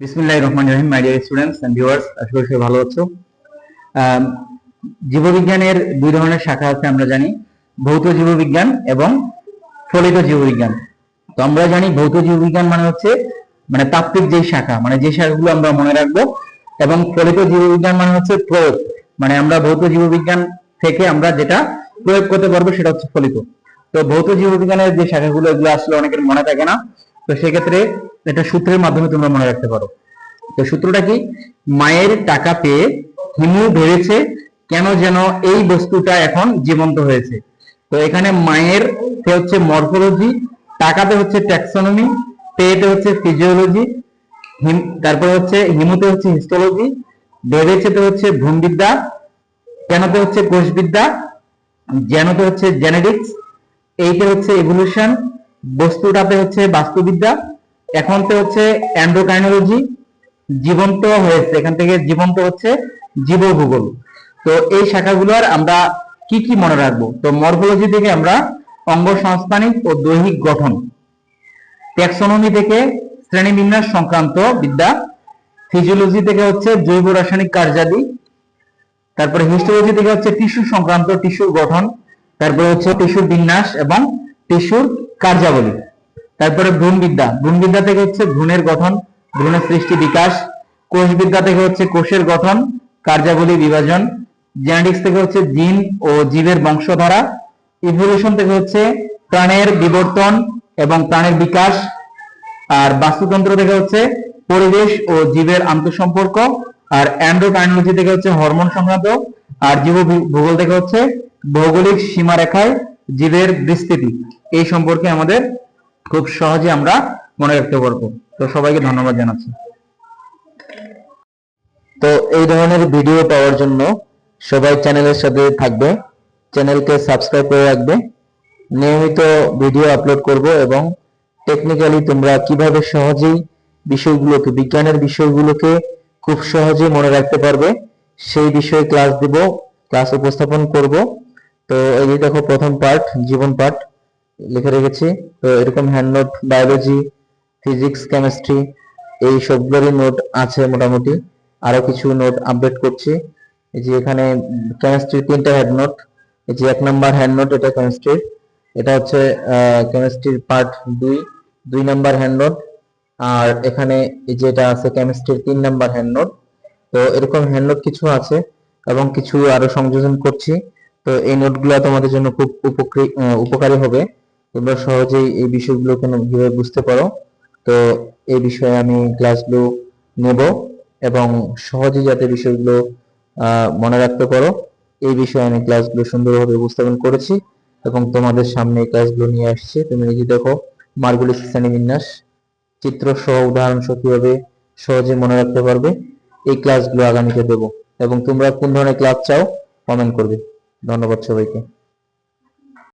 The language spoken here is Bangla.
বিসমুল্লাহ রহমান রহিম my dear students and viewers আশা করি ভালো আছো। জীববিজ্ঞানের দুই ধরনের শাখা আছে, আমরা জানি। ভৌত জীববিজ্ঞান এবং ফলিত জীববিজ্ঞান। তো আমরা জানি ভৌত জীববিজ্ঞান মানে হচ্ছে মানে তাত্ত্বিক যে শাখা মানে যে শাখাগুলো আমরা মনে রাখব, এবং ফলিত জীববিজ্ঞান মানে হচ্ছে প্রয়োগ। মানে আমরা ভৌত জীববিজ্ঞান থেকে আমরা যেটা প্রয়োগ করতে পারব সেটা হচ্ছে ফলিত। তো ভৌত জীববিজ্ঞানের যে শাখাগুলো, এগুলো আসলে অনেকের মনে থাকে না। তো সেক্ষেত্রে এটা সূত্রের মাধ্যমে তোমরা মনে রাখতে পারো। তো সূত্রটা কি? মায়ের টাকা পেয়ে হিমু ভেবেছে, কেন যেন এই বস্তুটা এখন জীবন্ত হয়েছে। তো এখানে মায়ের হচ্ছে মরফোলজি টাকাতে হচ্ছে ট্যাক্সোনমি পেয়েতে হচ্ছে ফিজিওলজি হিম, তারপরে হচ্ছে হিমুতে হচ্ছে হিস্টোলজি ভেবেছেতে হচ্ছে ভ্রূণবিদ্যা কেনতে হচ্ছে কোষবিদ্যা জ্যানোতে হচ্ছে জেনেটিক্স এইতে হচ্ছে ইভলিউশন বস্তুটাতে হচ্ছে বাস্তুবিদ্যা এখনতে হচ্ছে অ্যান্ড্রোকাইনোলজি জীবন্ত হয়েছে। এখান থেকে জীবন্ত হচ্ছে জীবভূগোল। তো এই শাখাগুলোর আমরা কি কি মনে রাখব? তো মরফোলজি থেকে আমরা অঙ্গ সংস্থানিক ও দৈহিক গঠন ট্যাক্সোনমি থেকে শ্রেণীবিন্যাস সংক্রান্ত বিদ্যা ফিজিওলজি থেকে হচ্ছে জৈব রাসায়নিক কার্যাদি, তারপরে হিস্টোলজি থেকে হচ্ছে টিস্যু সংক্রান্ত টিস্যুর গঠন, তারপরে হচ্ছে টিস্যুর বিন্যাস এবং টিস্যুর কার্যাবলী। তারপরে ভ্রূণবিদ্যা। ভ্রূণবিদ্যা থেকে হচ্ছে ভ্রূণের গঠন, ভ্রূণের সৃষ্টি বিকাশ। কোষবিদ্যা থেকে হচ্ছে কোষের গঠন, কার্যাবলী বিভাজন। জেনেটিক্স থেকে হচ্ছে জিন ও জীবের বংশধারা। ইভলিউশন থেকে হচ্ছে প্রাণের বিবর্তন এবং প্রাণের বিকাশ। আর বাস্তুতন্ত্র থেকে হচ্ছে পরিবেশ ও জীবের আন্তঃসম্পর্ক। আর অ্যান্ড্রোকাইনোলজি থেকে হচ্ছে হরমোন সংক্রান্ত। আর জীব ভূগোল থেকে হচ্ছে ভৌগোলিক সীমারেখায় জীবের বিস্তৃতি। এই সম্পর্কে আমাদের খুব সহজে আমরা মনে রাখতে পারব। তো সবাইকে ধন্যবাদ জানাচ্ছি। তো এই ধরনের ভিডিও পাওয়ার জন্য সবাই চ্যানেলের সাথে থাকবে, চ্যানেলকে সাবস্ক্রাইব করে রাখবে। নিয়মিত ভিডিও আপলোড করব এবং টেকনিক্যালি তোমরা কীভাবে সহজেই বিষয়গুলোকে, বিজ্ঞানের বিষয়গুলোকে খুব সহজেই মনে রাখতে পারবে, সেই বিষয়ে ক্লাস দিব ক্লাস উপস্থাপন করব। তো এই দেখো প্রথম পার্ট জীবন পাঠ লিখে রেখেছি। তো এরকম hand note biology physics chemistry এই সবগুলোরই নোট আছে মোটামুটি। আরও কিছু নোট আপডেট করছি। এই যে এখানে কেমিস্ট্রি তিনটা হেড নোট এই যে এক নাম্বার হ্যান্ড নোট এটা কেমিস্ট্রির এটা হচ্ছে কেমিস্ট্রির পার্ট দুই দুই নাম্বার হ্যান্ড নোট আর এখানে এই যে এটা আছে কেমিস্ট্রির তিন নাম্বার হ্যান্ড নোট তো এরকম হ্যান্ড নোট কিছু আছে এবং কিছু আরও সংযোজন করছি। তো এই নোটগুলো তোমাদের জন্য খুব উপকৃ উপকারী হবে। তোমরা সহজেই এই বিষয়গুলো কোনো কীভাবে বুঝতে পারো। তো এই বিষয়ে আমি ক্লাসগুলো নেব এবং সহজেই যাতে বিষয়গুলো মনে রাখতে পারো, এই বিষয়ে আমি ক্লাসগুলো সুন্দরভাবে উপস্থাপন করেছি এবং তোমাদের সামনে এই ক্লাসগুলো নিয়ে আসছি। তুমি নিজে দেখো মার্গুলিক শ্রেণীবিন্যাস চিত্র সহ উদাহরণ সহ কীভাবে সহজে মনে রাখতে পারবে, এই ক্লাসগুলো আগামীতে দেবো। এবং তোমরা কোন ধরনের ক্লাস চাও কমেন্ট করবে। ধন্যবাদ সবাইকে।